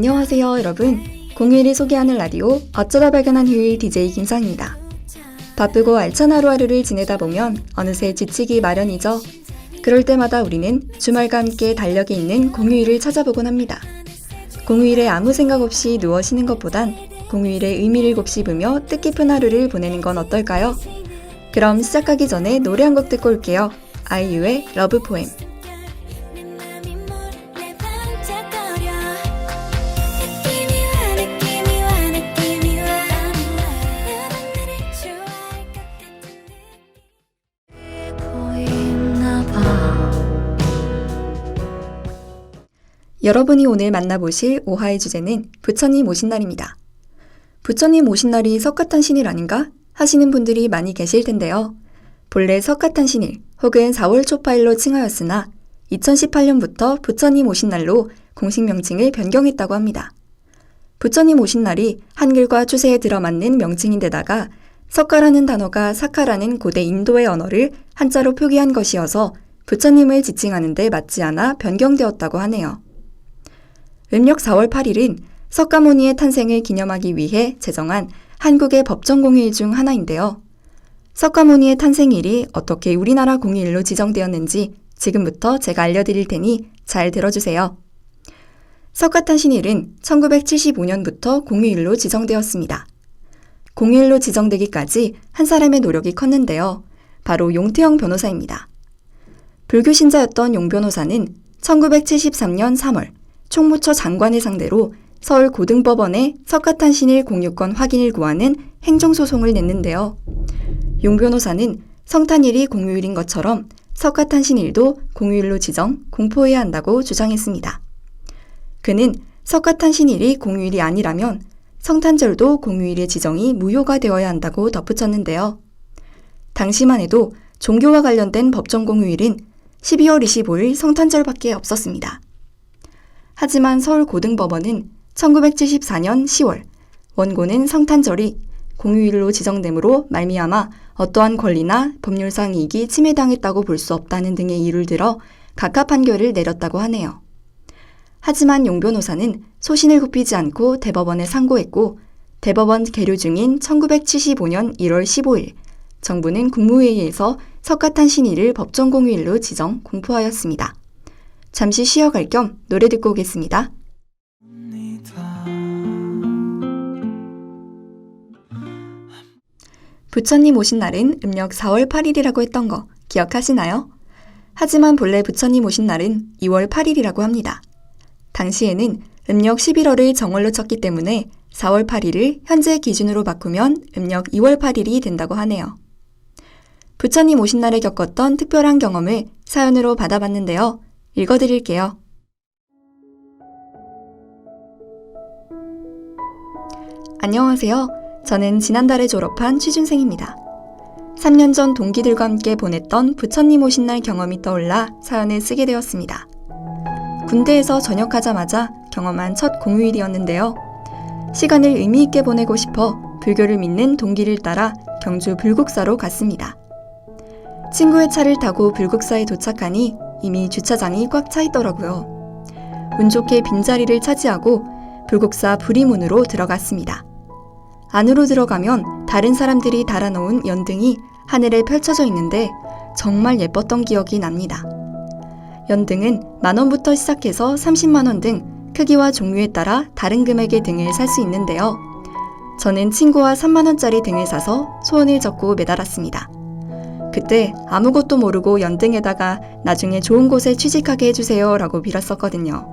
안녕하세요, 여러분. 공휴일이 소개하는 라디오 어쩌다 발견한 휴일 DJ 김상입니다. 바쁘고 알찬 하루하루를 지내다 보면 어느새 지치기 마련이죠. 그럴 때마다 우리는 주말과 함께 달력에 있는 공휴일을 찾아보곤 합니다. 공휴일에 아무 생각 없이 누워 쉬는 것보단 공휴일에 의미를 곱씹으며 뜻깊은 하루를 보내는 건 어떨까요? 그럼 시작하기 전에 노래 한 곡 듣고 올게요. 아이유의 러브 포엠. 여러분이 오늘 만나보실 오하의 주제는 부처님 오신 날입니다. 부처님 오신 날이 석가탄신일 아닌가 하시는 분들이 많이 계실 텐데요. 본래 석가탄신일 혹은 4월 초파일로 칭하였으나 2018년부터 부처님 오신 날로 공식 명칭을 변경했다고 합니다. 부처님 오신 날이 한글과 추세에 들어맞는 명칭인데다가 석가라는 단어가 사카라는 고대 인도의 언어를 한자로 표기한 것이어서 부처님을 지칭하는 데 맞지 않아 변경되었다고 하네요. 음력 4월 8일은 석가모니의 탄생을 기념하기 위해 제정한 한국의 법정 공휴일 중 하나인데요. 석가모니의 탄생일이 어떻게 우리나라 공휴일로 지정되었는지 지금부터 제가 알려드릴 테니 잘 들어주세요. 석가탄신일은 1975년부터 공휴일로 지정되었습니다. 공휴일로 지정되기까지 한 사람의 노력이 컸는데요. 바로 용태영 변호사입니다. 불교 신자였던 용 변호사는 1973년 3월 총무처 장관을 상대로 서울 고등법원에 석가탄신일 공유권 확인을 구하는 행정소송을 냈는데요. 용 변호사는 성탄일이 공휴일인 것처럼 석가탄신일도 공휴일로 지정, 공포해야 한다고 주장했습니다. 그는 석가탄신일이 공휴일이 아니라면 성탄절도 공휴일의 지정이 무효가 되어야 한다고 덧붙였는데요. 당시만 해도 종교와 관련된 법정 공휴일은 12월 25일 성탄절밖에 없었습니다. 하지만 서울 고등법원은 1974년 10월 원고는 성탄절이 공휴일로 지정되므로 말미암아 어떠한 권리나 법률상 이익이 침해당했다고 볼 수 없다는 등의 이유를 들어 각하 판결을 내렸다고 하네요. 하지만 용 변호사는 소신을 굽히지 않고 대법원에 상고했고 대법원 계류 중인 1975년 1월 15일 정부는 국무회의에서 석가탄신일을 법정 공휴일로 지정 공포하였습니다. 잠시 쉬어갈 겸 노래 듣고 오겠습니다. 부처님 오신 날은 음력 4월 8일이라고 했던 거 기억하시나요? 하지만 본래 부처님 오신 날은 2월 8일이라고 합니다. 당시에는 음력 11월을 정월로 쳤기 때문에 4월 8일을 현재 기준으로 바꾸면 음력 2월 8일이 된다고 하네요. 부처님 오신 날에 겪었던 특별한 경험을 사연으로 받아봤는데요. 읽어드릴게요. 안녕하세요. 저는 지난달에 졸업한 취준생입니다. 3년 전 동기들과 함께 보냈던 부처님 오신 날 경험이 떠올라 사연을 쓰게 되었습니다. 군대에서 전역하자마자 경험한 첫 공휴일이었는데요. 시간을 의미 있게 보내고 싶어 불교를 믿는 동기를 따라 경주 불국사로 갔습니다. 친구의 차를 타고 불국사에 도착하니 이미 주차장이 꽉 차 있더라고요. 운 좋게 빈자리를 차지하고 불국사 부리문으로 들어갔습니다. 안으로 들어가면 다른 사람들이 달아놓은 연등이 하늘에 펼쳐져 있는데 정말 예뻤던 기억이 납니다. 연등은 만원부터 시작해서 30만원 등 크기와 종류에 따라 다른 금액의 등을 살 수 있는데요. 저는 친구와 3만원짜리 등을 사서 소원을 적고 매달았습니다. 그때 아무것도 모르고 연등에다가 나중에 좋은 곳에 취직하게 해주세요 라고 빌었었거든요.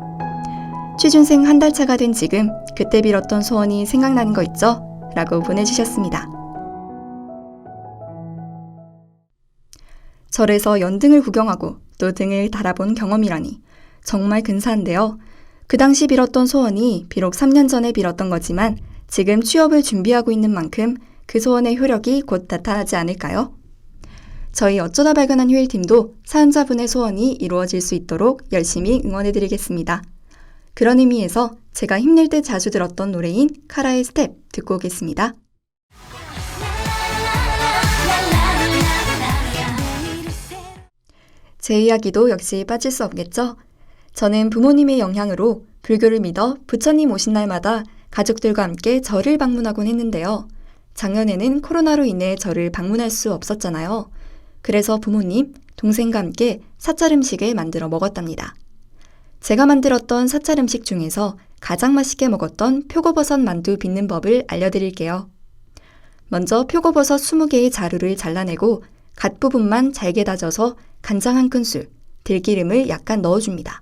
취준생 한 달 차가 된 지금 그때 빌었던 소원이 생각나는 거 있죠? 라고 보내주셨습니다. 절에서 연등을 구경하고 또 등을 달아본 경험이라니 정말 근사한데요. 그 당시 빌었던 소원이 비록 3년 전에 빌었던 거지만 지금 취업을 준비하고 있는 만큼 그 소원의 효력이 곧 나타나지 않을까요? 저희 어쩌다 발견한 휴일팀도 사연자분의 소원이 이루어질 수 있도록 열심히 응원해드리겠습니다. 그런 의미에서 제가 힘낼 때 자주 들었던 노래인 카라의 스텝 듣고 오겠습니다. 제 이야기도 역시 빠질 수 없겠죠? 저는 부모님의 영향으로 불교를 믿어 부처님 오신 날마다 가족들과 함께 절을 방문하곤 했는데요. 작년에는 코로나로 인해 절을 방문할 수 없었잖아요. 그래서 부모님, 동생과 함께 사찰 음식을 만들어 먹었답니다. 제가 만들었던 사찰 음식 중에서 가장 맛있게 먹었던 표고버섯 만두 빚는 법을 알려드릴게요. 먼저 표고버섯 20개의 자루를 잘라내고 갓 부분만 잘게 다져서 간장 한 큰술, 들기름을 약간 넣어줍니다.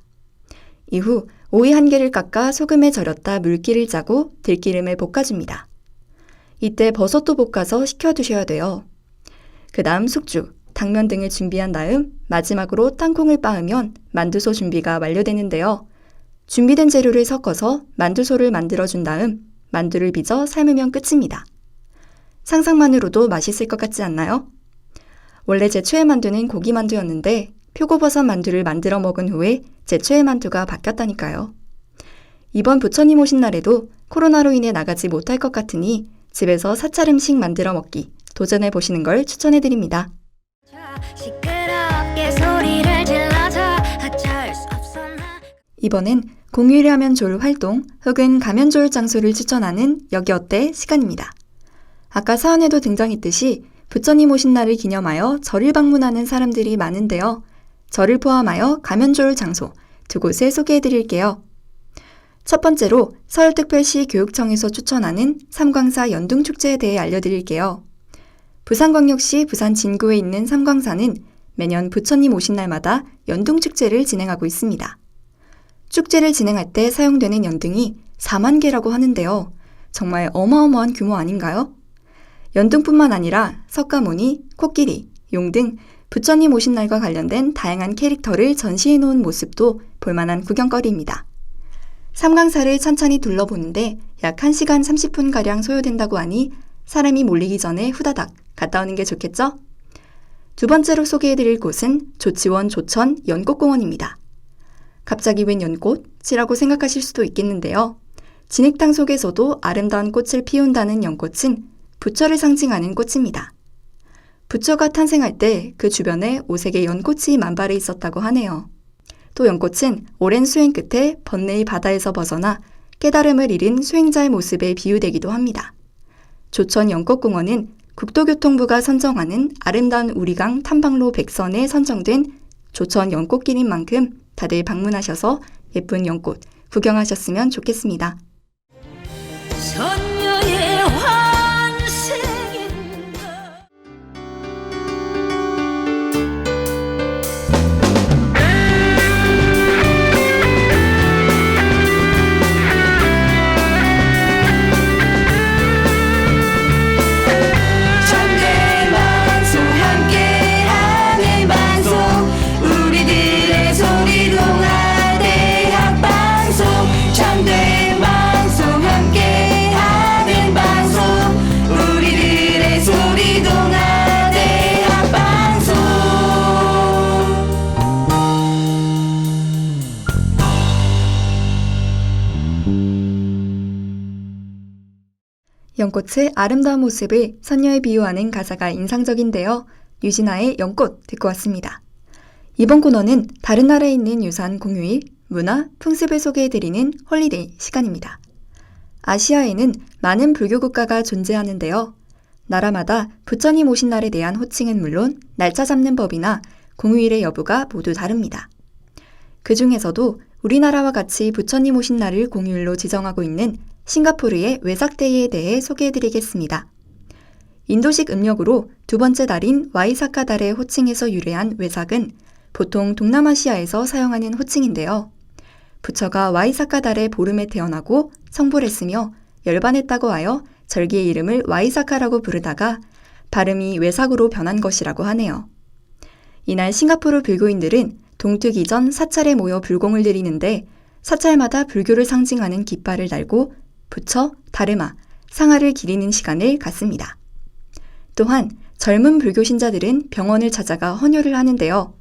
이후 오이 한 개를 깎아 소금에 절였다 물기를 짜고 들기름에 볶아줍니다. 이때 버섯도 볶아서 식혀두셔야 돼요. 그 다음 숙주, 당면 등을 준비한 다음 마지막으로 땅콩을 빻으면 만두소 준비가 완료되는데요. 준비된 재료를 섞어서 만두소를 만들어준 다음 만두를 빚어 삶으면 끝입니다. 상상만으로도 맛있을 것 같지 않나요? 원래 제 최애 만두는 고기 만두였는데 표고버섯 만두를 만들어 먹은 후에 제 최애 만두가 바뀌었다니까요. 이번 부처님 오신 날에도 코로나로 인해 나가지 못할 것 같으니 집에서 사찰 음식 만들어 먹기 도전해 보시는 걸 추천해 드립니다. 이번엔 공휴일에 하면 좋을 활동 혹은 가면 좋을 장소를 추천하는 여기 어때 시간입니다. 아까 사연에도 등장했듯이 부처님 오신 날을 기념하여 절을 방문하는 사람들이 많은데요. 절을 포함하여 가면 좋을 장소 두 곳을 소개해 드릴게요. 첫 번째로 서울특별시 교육청에서 추천하는 삼광사 연둥축제에 대해 알려드릴게요. 부산광역시 부산 진구에 있는 삼광사는 매년 부처님 오신 날마다 연둥축제를 진행하고 있습니다. 축제를 진행할 때 사용되는 연등이 4만 개라고 하는데요. 정말 어마어마한 규모 아닌가요? 연등뿐만 아니라 석가모니, 코끼리, 용 등 부처님 오신 날과 관련된 다양한 캐릭터를 전시해 놓은 모습도 볼만한 구경거리입니다. 삼강사를 천천히 둘러보는데 약 1시간 30분가량 소요된다고 하니 사람이 몰리기 전에 후다닥 갔다 오는 게 좋겠죠? 두 번째로 소개해드릴 곳은 조치원 조천 연꽃공원입니다. 갑자기 웬 연꽃이라고 생각하실 수도 있겠는데요. 진흙탕 속에서도 아름다운 꽃을 피운다는 연꽃은 부처를 상징하는 꽃입니다. 부처가 탄생할 때 그 주변에 오색의 연꽃이 만발해 있었다고 하네요. 또 연꽃은 오랜 수행 끝에 번뇌의 바다에서 벗어나 깨달음을 잃은 수행자의 모습에 비유되기도 합니다. 조천 연꽃공원은 국토교통부가 선정하는 아름다운 우리강 탐방로 100선에 선정된 조천 연꽃길인 만큼 다들 방문하셔서 예쁜 연꽃 구경하셨으면 좋겠습니다. 연꽃의 아름다운 모습을 선녀에 비유하는 가사가 인상적인데요. 유진아의 연꽃 듣고 왔습니다. 이번 코너는 다른 나라에 있는 유산 공휴일, 문화, 풍습을 소개해드리는 홀리데이 시간입니다. 아시아에는 많은 불교 국가가 존재하는데요. 나라마다 부처님 오신 날에 대한 호칭은 물론 날짜 잡는 법이나 공휴일의 여부가 모두 다릅니다. 그 중에서도 우리나라와 같이 부처님 오신 날을 공휴일로 지정하고 있는 싱가포르의 외삭데이에 대해 소개해드리겠습니다. 인도식 음력으로 두 번째 달인 와이사카 달의 호칭에서 유래한 외삭은 보통 동남아시아에서 사용하는 호칭인데요. 부처가 와이사카 달의 보름에 태어나고 성불했으며 열반했다고 하여 절기의 이름을 와이사카라고 부르다가 발음이 외삭으로 변한 것이라고 하네요. 이날 싱가포르 불교인들은 동특 이전 사찰에 모여 불공을 드리는데 사찰마다 불교를 상징하는 깃발을 달고 부처, 다르마, 상하를 기리는 시간을 갖습니다. 또한 젊은 불교 신자들은 병원을 찾아가 헌혈을 하는데요.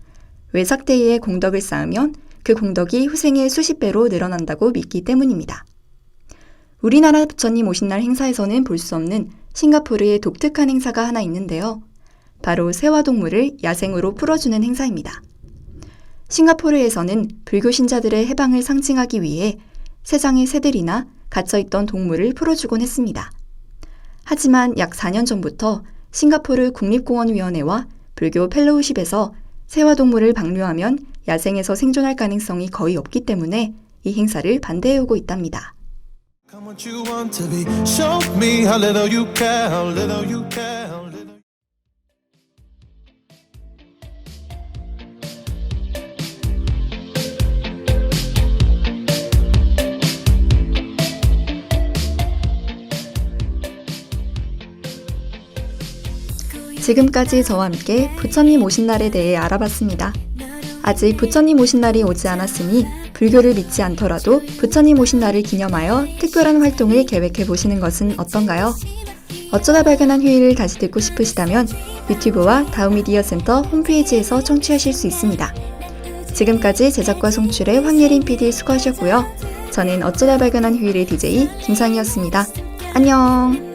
외삭데이에 공덕을 쌓으면 그 공덕이 후생에 수십 배로 늘어난다고 믿기 때문입니다. 우리나라 부처님 오신 날 행사에서는 볼 수 없는 싱가포르의 독특한 행사가 하나 있는데요. 바로 새와 동물을 야생으로 풀어주는 행사입니다. 싱가포르에서는 불교 신자들의 해방을 상징하기 위해 세상의 새들이나 갇혀있던 동물을 풀어주곤 했습니다. 하지만 약 4년 전부터 싱가포르 국립공원위원회와 불교 펠로우십에서 새와 동물을 방류하면 야생에서 생존할 가능성이 거의 없기 때문에 이 행사를 반대해오고 있답니다. 지금까지 저와 함께 부처님 오신 날에 대해 알아봤습니다. 아직 부처님 오신 날이 오지 않았으니 불교를 믿지 않더라도 부처님 오신 날을 기념하여 특별한 활동을 계획해 보시는 것은 어떤가요? 어쩌다 발견한 휴일을 다시 듣고 싶으시다면 유튜브와 다우미디어 센터 홈페이지에서 청취하실 수 있습니다. 지금까지 제작과 송출의 황예린 PD 수고하셨고요. 저는 어쩌다 발견한 휴일의 DJ 김상이었습니다. 안녕!